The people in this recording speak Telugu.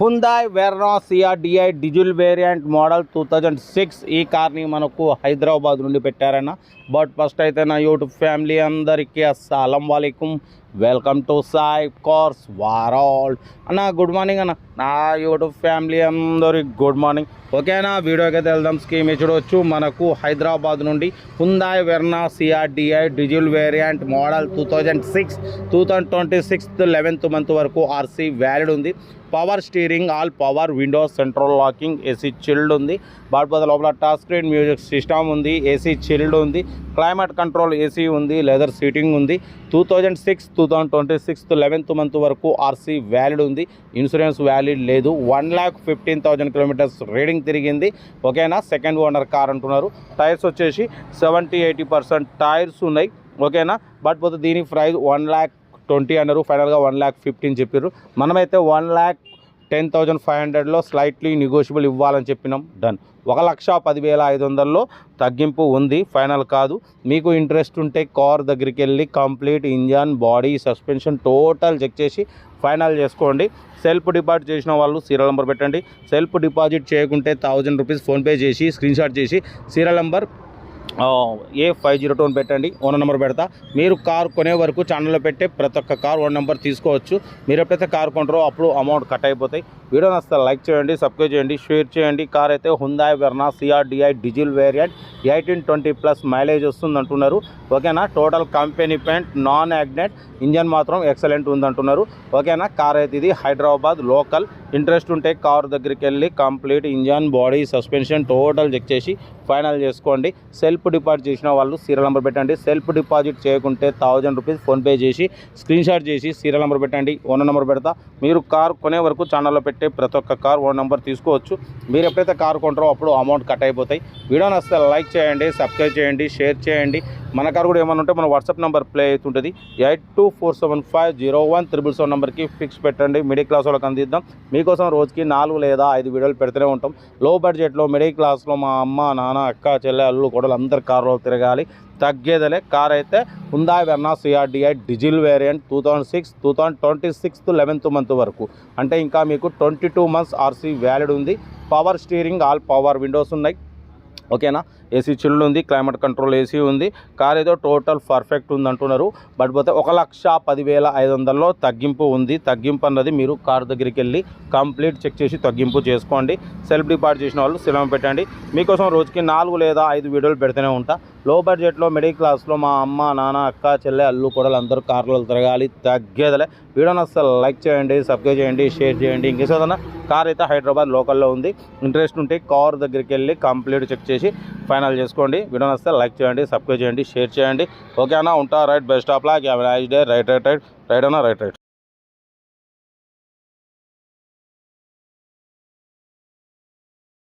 Hyundai Verna CRDi diesel variant model two thousand six ఈ కార్ని మనకు హైదరాబాద్ నుండి పెట్టారన్న. బట్ ఫస్ట్ అయితే నా యూట్యూబ్ ఫ్యామిలీ అందరికీ అస్సలం వాలేకుమ్ వెల్కమ్ టు సాయి కార్స్ వారాల్ అన్న గుడ్ మార్నింగ్ అన్న. నా యూట్యూబ్ ఫ్యామిలీ అందరికి గుడ్ మార్నింగ్ ఓకేనా వీడియోకి అయితే వెళ్దాం. స్కీమ్ చూడవచ్చు మనకు హైదరాబాద్ నుండి Hyundai Verna CRDi diesel variant model two thousand six two thousand twenty sixth eleventh month వరకు ఆర్సీ వ్యాలిడ్ ఉంది. Power steering all power windows central locking AC chilled ఉంది. బాడ్పద లోపల టచ్ స్క్రీన్ మ్యూజిక్ సిస్టమ్ ఉంది. ఏసీ చిల్డ్ ఉంది. క్లైమేట్ కంట్రోల్ ఏసీ ఉంది. లెదర్ సీటింగ్ ఉంది. Two thousand six two thousand twenty sixth eleventh month వరకు ఆర్సీ వ్యాలిడ్ ఉంది. ఇన్సూరెన్స్ వ్యాలిడ్ లేదు. One lakh fifteen thousand kilometres reading తిరిగింది. ఓకేనా? సెకండ్ ఓనర్ కార్ అంటున్నారు. టైర్స్ వచ్చేసి సెవెంటీ ఎయిటీ పర్సెంట్ టైర్స్ ఉన్నాయి. ఓకేనా? బట్ పోతే దీని ప్రైస్ వన్ ల్యాక్ ట్వంటీ అన్నారు. ఫైనల్గా వన్ ల్యాక్ ఫిఫ్టీన్ చెప్పారు మనమైతే one lakh ten thousand five హండ్రెడ్లో స్లైట్లీ నెగోషియబుల్ ఇవ్వాలని చెప్పినాం. డన్ ఒక లక్ష పదివేల ఐదు వందల్లో తగ్గింపు ఉంది. ఫైనల్ కాదు. మీకు ఇంట్రెస్ట్ ఉంటే కార్ దగ్గరికి వెళ్ళి complete engine body suspension total check చేసి ఫైనల్ చేసుకోండి. సెల్ఫ్ డిపాజిట్ చేసిన వాళ్ళు సీరియల్ నెంబర్ పెట్టండి. సెల్ఫ్ డిపాజిట్ చేయకుంటే థౌజండ్ రూపీస్ ఫోన్పే చేసి స్క్రీన్షాట్ చేసి serial number A five zero two పెట్టండి ఓనర్ నెంబర్ పెడతా. మీరు కార్ కొనే వరకు ఛానల్లో పెట్టే ప్రతి ఒక్క కార్ ఓన్ నెంబర్ తీసుకోవచ్చు. మీరు ఎప్పుడైతే కార్ కొంటారో అప్పుడు అమౌంట్ కట్ అయిపోతాయి. వీడియో నచ్చితే లైక్ చేయండి సబ్స్క్రైబ్ చేయండి షేర్ చేయండి. కార్ అయితే Hyundai Verna CRDi diesel variant eighteen twenty plus mileage వస్తుంది అంటున్నారు. ఓకేనా? టోటల్ కంపెనీ పెయింట్ నాన్ యాగ్నెట్ ఇంజన్ మాత్రం ఎక్సలెంట్ ఉందంటున్నారు ఓకేనా? కార్ అయితే ఇది హైదరాబాద్ లోకల్ ఇంట్రెస్ట్ ఉంటే కార్ దగ్గరికి వెళ్ళి complete engine body suspension total check చేసి ఫైనల్ చేసుకోండి. సెల్ఫ్ డిపాజిట్ చేసిన వాళ్ళు సీరియల్ నెంబర్ పెట్టండి. సెల్ఫ్ డిపాజిట్ చేయకుంటే థౌజండ్ రూపీస్ ఫోన్పే చేసి స్క్రీన్ షాట్ చేసి సీరియల్ నెంబర్ పెట్టండి. ఓనర్ నెంబర్ పెడతా. మీరు కార్ కొనే వరకు ఛానల్లో పెట్టి ప్రతి ఒక్క కార్ ఓన్ నెంబర్ తీసుకోవచ్చు. మీరు ఎప్పుడైతే కార్ కొంటారో అప్పుడు అమౌంట్ కట్ అయిపోతాయి. వీడియో నచ్చితే లైక్ చేయండి సబ్స్క్రైబ్ చేయండి షేర్ చేయండి. మన కార్ కూడా ఏమైనా ఉంటే మన వాట్సాప్ నెంబర్ ప్లే అవుతుంటుంది. Eight two four seven five zero one triple seven నెంబర్కి ఫిక్స్ పెట్టండి. మిడిల్ క్లాస్ వాళ్ళకి అందిద్దాం. మీకోసం రోజుకి నాలుగు లేదా ఐదు వీడియోలు పెడుతూనే ఉంటాం. లో బడ్జెట్లో మిడిల్ క్లాస్లో మా అమ్మ నాన్న అక్క చెల్లె అల్లు కూడా అందరు కారులో తిరగాలి. తగ్గేదలే. కార్ అయితే ఉందా Verna CRDi diesel variant two thousand six two thousand twenty sixth eleventh month వరకు. అంటే ఇంకా మీకు twenty two months RC valid ఉంది. Power steering all power windows ఉన్నాయి. ఓకేనా ఏసీ చిల్లు ఉంది క్లైమేట్ కంట్రోల్ ఏసీ ఉంది. కార్ ఏదో టోటల్ పర్ఫెక్ట్ ఉంది అంటున్నారు బట్ పోతే ఒక లక్ష పదివేల ఐదు వందల్లో తగ్గింపు ఉంది. తగ్గింపు అన్నది మీరు కార్ దగ్గరికి వెళ్ళి కంప్లీట్ చెక్ చేసి తగ్గింపు చేసుకోండి. సెల్ఫ్ డిపార్ట్ చేసిన వాళ్ళు సినిమా పెట్టండి. మీకోసం రోజుకి నాలుగు లేదా ఐదు వీడియోలు పెడుతూనే ఉంటా. లో బడ్జెట్లో మిడిల్ క్లాస్లో మా అమ్మ నాన్న అక్క చెల్లె అల్లు కూడా అందరూ కార్లో తిరగాలి. తగ్గేదలే. వీడియోని అసలు లైక్ చేయండి సబ్స్క్రైబ్ చేయండి షేర్ చేయండి. ఇంకేసేదన్నా కార్ అయితే హైదరాబాద్ లోకల్లో ఉంది. ఇంట్రెస్ట్ ఉంటే కార్ దగ్గరికి వెళ్ళి కంప్లీట్ చెక్ చేసి ఫైనల్ చేసుకోండి. వీడియో నచ్చితే లైక్ చేయండి సబ్స్క్రైబ్ చేయండి షేర్ చేయండి. ఓకేనా? ఉంటా right best of luck have nice day right right right right అన్నా? Right right